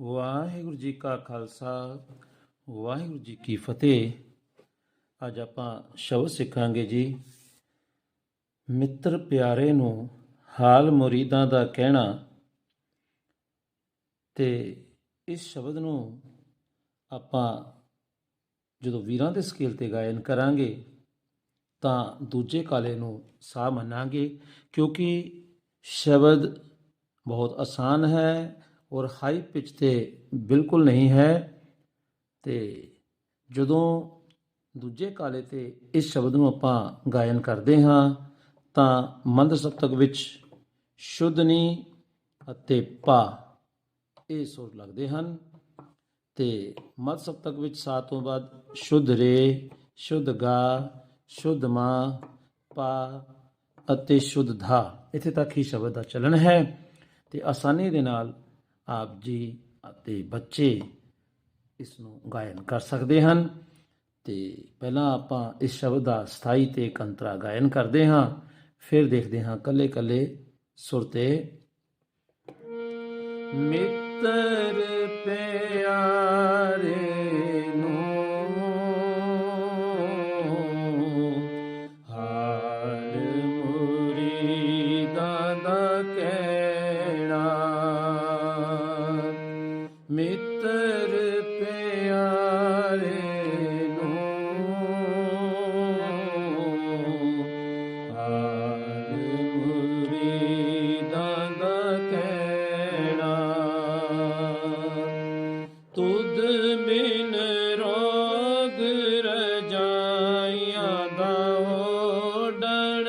ਵਾਹਿਗੁਰੂ ਜੀ ਕਾ ਖਾਲਸਾ, ਵਾਹਿਗੁਰੂ ਜੀ ਕੀ ਫਤਿਹ। ਅੱਜ ਆਪਾਂ ਸ਼ਬਦ ਸਿੱਖਾਂਗੇ ਜੀ। ਮਿੱਤਰ ਪਿਆਰੇ ਨੂੰ ਹਾਲ ਮੁਰੀਦਾਂ ਦਾ ਕਹਿਣਾ। ਤੇ ਇਸ ਸ਼ਬਦ ਨੂੰ ਆਪਾਂ ਜਦੋਂ ਵੀਰਾਂ ਦੇ ਸਕੇਲ ਤੇ ਗਾਇਨ ਕਰਾਂਗੇ, ਤਾਂ ਦੂਜੇ ਕਾਲੇ ਨੂੰ ਸਾਹ ਮੰਨਾਂਗੇ, ਕਿਉਂਕਿ ਸ਼ਬਦ ਬਹੁਤ ਆਸਾਨ ਹੈ ਔਰ ਹਾਈ ਪਿਚ ਤੇ ਬਿਲਕੁਲ ਨਹੀਂ ਹੈ। ਤੇ ਜਦੋਂ ਦੂਜੇ ਕਾਲੇ ਤੇ ਇਸ ਸ਼ਬਦ ਨੂੰ ਆਪਾਂ ਗਾਇਨ ਕਰਦੇ ਹਾਂ, ਤਾਂ ਮੰਦ ਸਪਤਕ ਵਿੱਚ ਸ਼ੁੱਧ ਨੀ ਅਤੇ ਪਾ ਇਹ ਸੁਰ ਲੱਗਦੇ ਹਨ। ਤੇ ਮਦ ਸਪਤਕ ਵਿੱਚ ਸਾ ਤੋਂ ਬਾਅਦ ਸ਼ੁੱਧ ਰੇ, ਸ਼ੁੱਧ ਗਾ, ਸ਼ੁੱਧ ਮਾ, ਪਾ ਅਤੇ ਸ਼ੁੱਧ ਧਾ। ਇੱਥੇ ਤੱਕ ਹੀ ਸ਼ਬਦ ਦਾ ਚਲਣ ਹੈ। ਤੇ ਆਸਾਨੀ ਦੇ ਨਾਲ ਆਪ ਜੀ ਅਤੇ ਬੱਚੇ ਇਸ ਨੂੰ ਗਾਇਨ ਕਰ ਸਕਦੇ ਹਨ। ਤੇ ਪਹਿਲਾਂ ਆਪਾਂ ਇਸ ਸ਼ਬਦ ਦਾ ਸਥਾਈ ਤੇ ਕੰਤਰਾ ਗਾਇਨ ਕਰਦੇ ਹਾਂ, ਫਿਰ ਦੇਖਦੇ ਹਾਂ ਕੱਲੇ ਕੱਲੇ ਸੁਰ ਤੇ। ਮਿੱਤਰ ਪਿਆਰੇ ਨੂੰ ਓਡਣ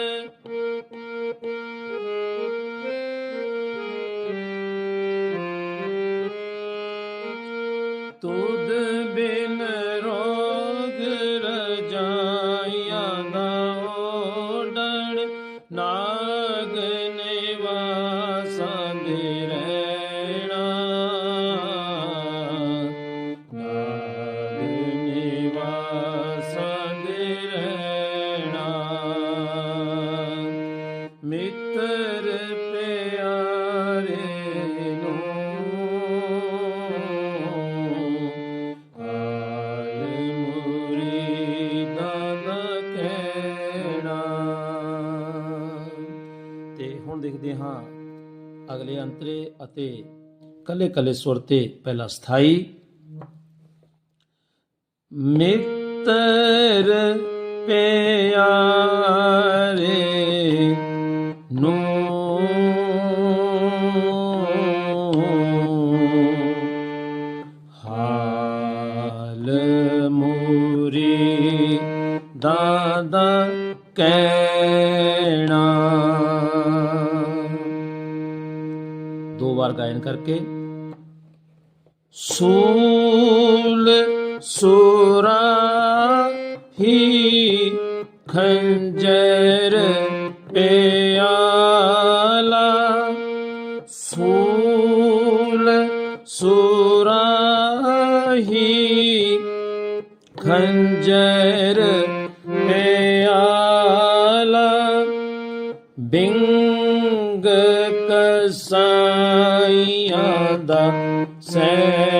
ਤੁਧ ਬਿਨ ਹੁਣ ਦੇਖਦੇ ਹਾਂ। ਅਗਲੇ ਅੰਤਰੇ ਅਤੇ ਕੱਲੇ ਕੱਲੇ ਸੁਰ ਤੇ ਪਹਿਲਾ ਸਥਾਈ। ਮਿੱਤਰ ਪਿਆਰੇ ਵਾਰ ਗਾਇਨ ਕਰਕੇ। ਸੂਲ ਸੁਰਾ ਹੀ ਖੰਜਰ ਪਿਆਲਾ। ਸੂਲ ਸੁਰਾ ਹੀ ਖੰਜਰ ਪਿਆਲਾ। ਬਿੰਗ ਕਸਾਈਆਂ ਦਾ ਸੈਣਾ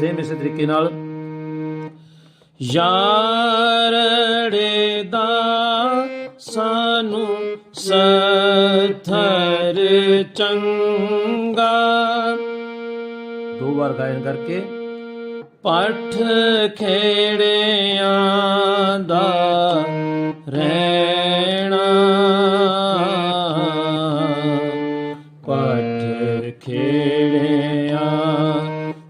ਸੇਮ ਇਸੇ ਤਰੀਕੇ ਨਾਲ। ਯਾਰੜੇ ਦਾ ਸਾਨੂੰ ਸਥਰ ਚੰਗਾ। ਦੋ ਵਾਰ ਗਾਇਨ ਕਰਕੇ ਪਠ ਖੇੜਿਆਂ ਦਾ ਰਹਿਣਾ। ਪਠ ਖੇੜਿਆਂ